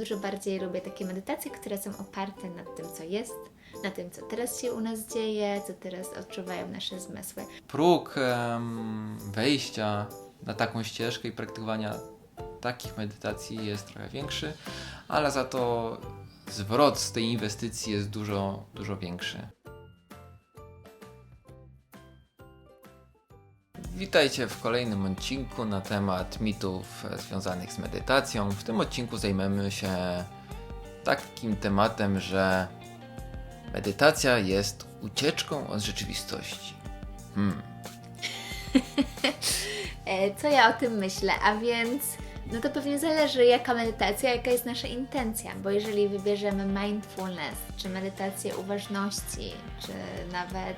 Dużo bardziej lubię takie medytacje, które są oparte na tym, co jest, na tym, co teraz się u nas dzieje, co teraz odczuwają nasze zmysły. próg wejścia na taką ścieżkę i praktykowania takich medytacji jest trochę większy, ale za to zwrot z tej inwestycji jest dużo, dużo większy. Witajcie w kolejnym odcinku na temat mitów związanych z medytacją. W tym odcinku zajmiemy się takim tematem, że medytacja jest ucieczką od rzeczywistości. Hmm. E, Co ja o tym myślę? A więc, no to pewnie zależy, jaka medytacja, jaka jest nasza intencja, bo jeżeli wybierzemy mindfulness, czy medytację uważności, czy nawet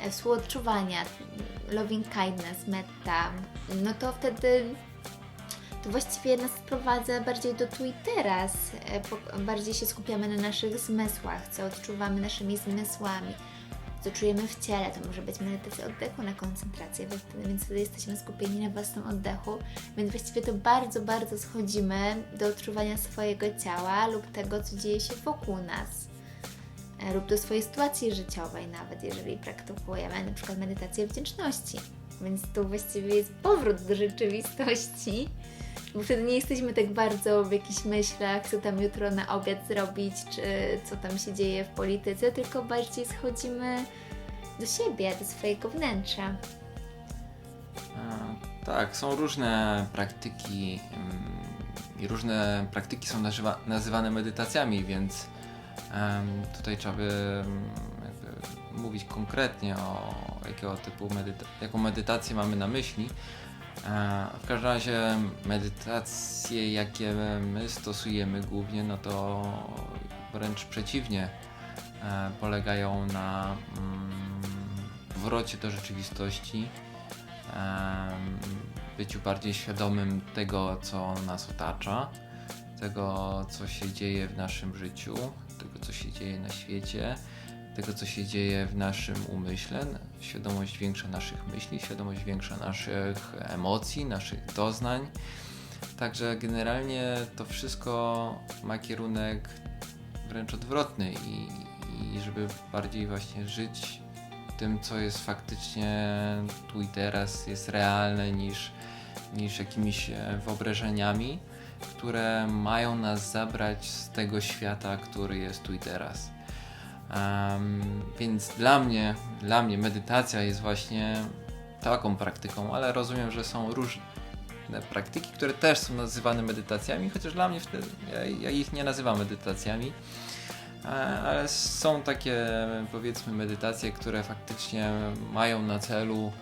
e, współodczuwania, loving kindness, metta, no to wtedy to właściwie nas sprowadza bardziej do tu i teraz. E, Bardziej się skupiamy na naszych zmysłach, co odczuwamy naszymi zmysłami, co czujemy w ciele. To może być medytacja oddechu na koncentrację, więc wtedy jesteśmy skupieni na własnym oddechu. Więc właściwie to bardzo, bardzo schodzimy do odczuwania swojego ciała lub tego, co dzieje się wokół nas. E, Lub do swojej sytuacji życiowej, nawet jeżeli praktykujemy przykład medytację wdzięczności. Więc tu właściwie jest powrót do rzeczywistości, bo wtedy nie jesteśmy tak bardzo w jakichś myślach, co tam jutro na obiad zrobić, czy co tam się dzieje w polityce, tylko bardziej schodzimy do siebie, do swojego wnętrza. E, Tak, są różne praktyki mm, i różne praktyki są nazywa, nazywane medytacjami, więc tutaj trzeba by mówić konkretnie o jakiego typu medyta- jaką medytację mamy na myśli. E, W każdym razie medytacje, jakie my stosujemy głównie, no to wręcz przeciwnie, e, polegają na mm, wrocie do rzeczywistości, byciu bardziej świadomym tego, co nas otacza, tego, co się dzieje w naszym życiu, tego, co się dzieje na świecie, tego, co się dzieje w naszym umyśle, świadomość większa naszych myśli, świadomość większa naszych emocji, naszych doznań. Także generalnie to wszystko ma kierunek wręcz odwrotny i, i żeby bardziej właśnie żyć tym, co jest faktycznie tu i teraz, jest realne niż, niż jakimiś wyobrażeniami, które mają nas zabrać z tego świata, który jest tu i teraz. Em, więc dla mnie, dla mnie medytacja jest właśnie taką praktyką, ale rozumiem, że są różne praktyki, które też są nazywane medytacjami, chociaż dla mnie wtedy, ja, ja ich nie nazywam medytacjami. E, Ale są takie, powiedzmy, medytacje, które faktycznie mają na celu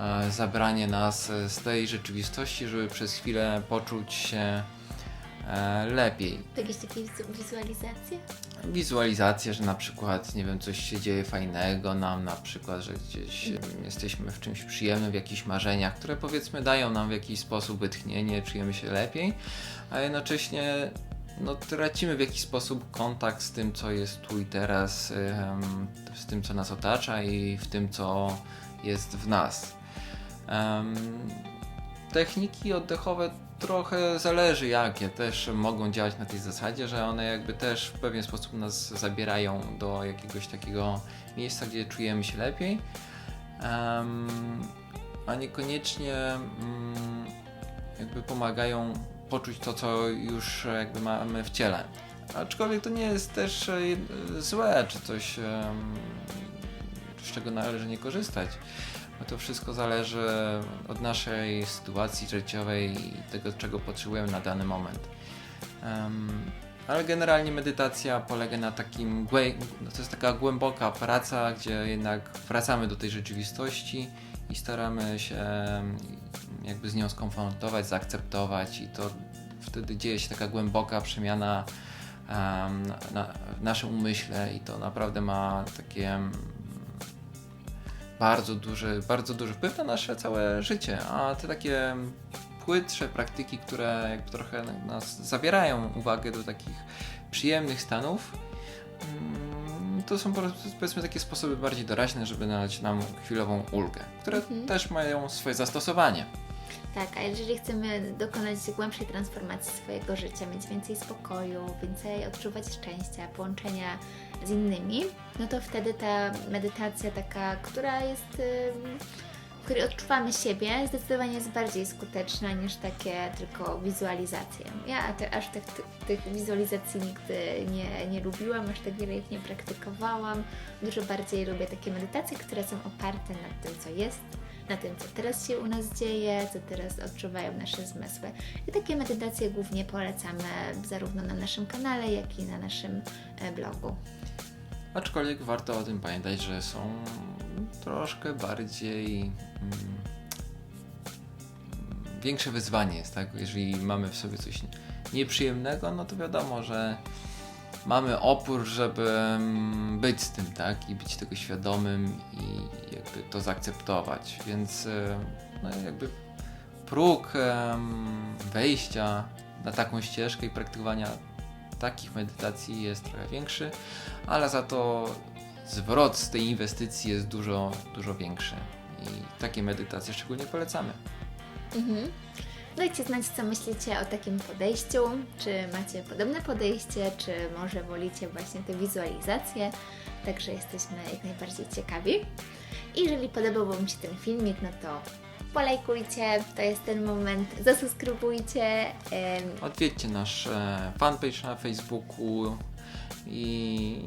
e, zabranie nas z tej rzeczywistości, żeby przez chwilę poczuć się e, lepiej. To jakieś takie wizu- wizualizacje? Wizualizacje, że na przykład, nie wiem, coś się dzieje fajnego nam, na przykład, że gdzieś jesteśmy w czymś przyjemnym, w jakichś marzeniach, które powiedzmy dają nam w jakiś sposób wytchnienie, czujemy się lepiej, a jednocześnie no, tracimy w jakiś sposób kontakt z tym, co jest tu i teraz, z tym, co nas otacza i w tym, co jest w nas. Techniki oddechowe trochę zależy jakie, też mogą działać na tej zasadzie, że one jakby też w pewien sposób nas zabierają do jakiegoś takiego miejsca, gdzie czujemy się lepiej, Em, a niekoniecznie mm, jakby pomagają poczuć to, co już jakby mamy w ciele. Aczkolwiek to nie jest też e, złe, czy coś, em, z czego należy nie korzystać. Bo to wszystko zależy od naszej sytuacji życiowej i tego, czego potrzebujemy na dany moment. Em, ale generalnie medytacja polega na takim, no to jest taka głęboka praca, gdzie jednak wracamy do tej rzeczywistości i staramy się jakby z nią skonfrontować, zaakceptować i to wtedy dzieje się taka głęboka przemiana em, na, w naszym umyśle i to naprawdę ma takie bardzo duży, bardzo duży wpływ na nasze całe życie, a te takie płytsze praktyki, które jakby trochę nas zabierają uwagę do takich przyjemnych stanów, mm, to są powiedzmy takie sposoby bardziej doraźne, żeby dać nam chwilową ulgę, które Mhm. też mają swoje zastosowanie. Tak, a jeżeli chcemy dokonać głębszej transformacji swojego życia, mieć więcej spokoju, więcej odczuwać szczęścia, połączenia z innymi, no to wtedy ta medytacja taka, która jest, ym, w której odczuwamy siebie, zdecydowanie jest bardziej skuteczna niż takie tylko wizualizacje. Ja te, aż tych, tych, tych wizualizacji nigdy nie, nie lubiłam, aż tak wiele ich nie praktykowałam. Dużo bardziej lubię takie medytacje, które są oparte na tym, co jest, na tym, co teraz się u nas dzieje, co teraz odczuwają nasze zmysły. I takie medytacje głównie polecamy zarówno na naszym kanale, jak i na naszym e, blogu. Aczkolwiek warto o tym pamiętać, że są troszkę bardziej. Mm, większe wyzwanie jest, tak? Jeżeli mamy w sobie coś nieprzyjemnego, no to wiadomo, że mamy opór, żeby mm, być z tym, tak? I być tego świadomym i jakby to zaakceptować. Więc e, no jakby próg wejścia na taką ścieżkę i praktykowania takich medytacji jest trochę większy, ale za to zwrot z tej inwestycji jest dużo, dużo większy. I takie medytacje szczególnie polecamy. Mhm. Dajcie znać, co myślicie o takim podejściu. Czy macie podobne podejście, czy może wolicie właśnie te wizualizacje. Także jesteśmy jak najbardziej ciekawi. I jeżeli podobał Wam się ten filmik, no to polajkujcie, to jest ten moment, zasubskrybujcie. Odwiedźcie nasz e, fanpage na Facebooku i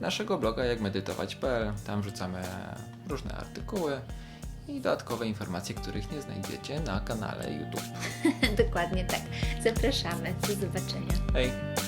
naszego bloga jak medytować.pl. Tam wrzucamy różne artykuły i dodatkowe informacje, których nie znajdziecie na kanale YouTube. Dokładnie tak. Zapraszamy. Do zobaczenia. Hej!